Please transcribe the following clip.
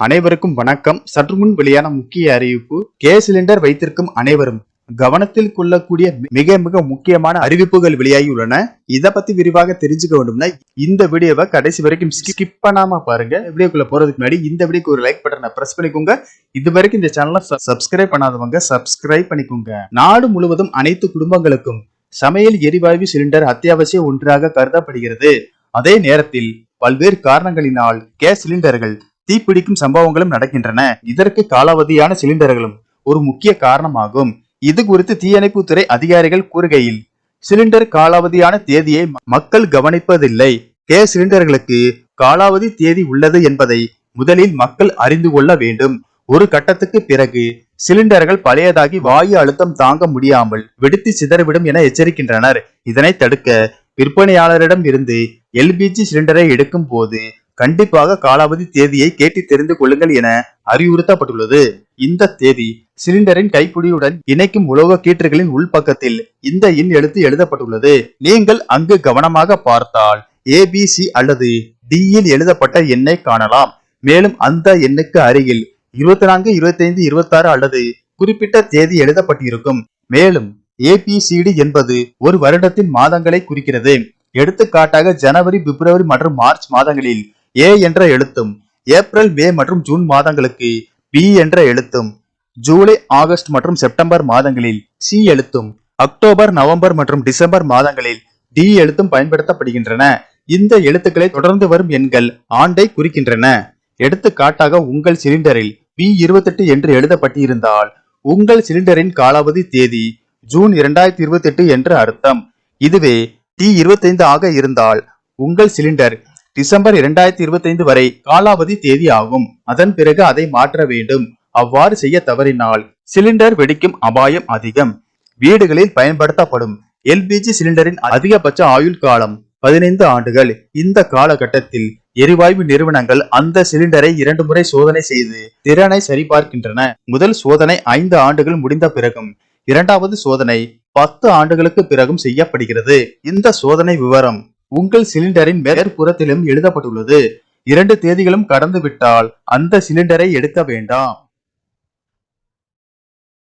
அனைவருக்கும் வணக்கம். சற்று முன் வெளியான முக்கிய அறிவிப்பு கேஸ் சிலிண்டர் வைத்திருக்கும் அனைவரும் கவனத்தில் கொள்ளக்கூடிய மிக மிக முக்கியமான அறிவிப்புகள் வெளியாகி உள்ளன இத பத்தி விரிவாக தெரிஞ்சுக்க வேண்டும்னா இந்த வீடியோவை கடைசி வரைக்கும் ஸ்கிப் பண்ணாம பாருங்க. வீடியோக்குள்ள போறதுக்கு முன்னாடி இந்த வீடியோக்கு ஒரு லைக் பட்டனை பிரஸ் பண்ணிக்கோங்க. இது வரைக்கும் இந்த சேனலை சப்ஸ்கிரைப் பண்ணாதவங்க சப்ஸ்கிரைப் பண்ணிக்கோங்க. நாடு முழுவதும் அனைத்து குடும்பங்களுக்கும் சமையல் எரிவாயு சிலிண்டர் அத்தியாவசிய ஒன்றாக கருதப்படுகிறது. அதே நேரத்தில் பல்வேறு காரணங்களினால் கேஸ் சிலிண்டர்கள் தீப்பிடிக்கும் சம்பவங்களும் நடக்கின்றன. இதற்கு காலாவதியான சிலிண்டர்களும் ஒரு முக்கிய காரணமாகும். இது குறித்து தீயணைப்புத்துறை அதிகாரிகள் கூறுகையில் சிலிண்டர் காலாவதியான தேதியை மக்கள் கவனிப்பதில்லை. கேஸ் சிலிண்டர்களுக்கு காலாவதி தேதி உள்ளது என்பதை முதலில் மக்கள் அறிந்து கொள்ள வேண்டும். ஒரு கட்டத்துக்கு பிறகு சிலிண்டர்கள் பழையதாகி வாயு அழுத்தம் தாங்க முடியாமல் வெடித்து சிதறிவிடும் என எச்சரிக்கின்றனர். இதனை தடுக்க விற்பனையாளரிடம் இருந்து எல்பிஜி சிலிண்டரை எடுக்கும் போது கண்டிப்பாக காலாவதி தேதியை கேட்டு தெரிந்து கொள்ளுங்கள் என அறிவுறுத்தப்பட்டுள்ளது. இந்த தேதி சிலிண்டரின் கைப்பிடியுடன் இணைக்கும் உலோக கீற்றுகளின் உள்பக்கத்தில் இந்த எண் எழுத்து எழுதப்பட்டுள்ளது. நீங்கள் அங்கு கவனமாக பார்த்தால் ஏபிசி அல்லது டி யில் எழுதப்பட்ட எண்ணை காணலாம். மேலும் அந்த எண்ணுக்கு அருகில் இருபத்தி நான்கு இருபத்தி ஐந்து இருபத்தி ஆறு அல்லது குறிப்பிட்ட தேதி எழுதப்பட்டிருக்கும். மேலும் ஏபிசிடி என்பது ஒரு வருடத்தின் மாதங்களை குறிக்கிறது. எடுத்துக்காட்டாக ஜனவரி பிப்ரவரி மற்றும் மார்ச் மாதங்களில் ஏ என்ற எழுத்தும் ஏப்ரல் மே மற்றும் ஜூன் மாதங்களுக்கு பி என்ற எழுத்தும் ஜூலை ஆகஸ்ட் மற்றும் செப்டம்பர் மாதங்களில் சி எழுத்தும் அக்டோபர் நவம்பர் மற்றும் டிசம்பர் மாதங்களில் டி எழுத்தும் பயன்படுத்தப்படுகின்றன. இந்த எழுத்துக்களை தொடர்ந்து வரும் எண்கள் ஆண்டை குறிக்கின்றன. எடுத்துக்காட்டாக உங்கள் சிலிண்டரில் பி இருபத்தெட்டு என்று எழுதப்பட்டிருந்தால் உங்கள் சிலிண்டரின் காலாவதி தேதி ஜூன் இரண்டாயிரத்தி இருபத்தி எட்டு என்று அர்த்தம். இதுவே டி இருபத்தைந்து ஆக இருந்தால் உங்கள் சிலிண்டர் டிசம்பர் இரண்டாயிரத்தி இருபத்தைந்து வரை காலாவதி தேதி ஆகும் அதன் பிறகு அதை மாற்ற வேண்டும். அவ்வாறு செய்ய தவறினால் சிலிண்டர் வெடிக்கும் அபாயம் அதிகம். வீடுகளில் பயன்படுத்தப்படும் எல்பிஜி சிலிண்டரின் அதிகபட்ச ஆயுள் காலம் பதினைந்து ஆண்டுகள். இந்த காலகட்டத்தில் எரிவாயு நிறுவனங்கள் அந்த சிலிண்டரை இரண்டு முறை சோதனை செய்து திறனை சரிபார்க்கின்றன. முதல் சோதனை ஐந்து ஆண்டுகள் முடிந்த பிறகும் இரண்டாவது சோதனை பத்து ஆண்டுகளுக்கு பிறகும் செய்யப்படுகிறது. இந்த சோதனை விவரம் உங்கள் சிலிண்டரின் மேற்புறத்திலும் எழுதப்பட்டுள்ளது. இரண்டு தேதிகளும் கடந்துவிட்டால் அந்த சிலிண்டரை எடுக்க வேண்டாம்.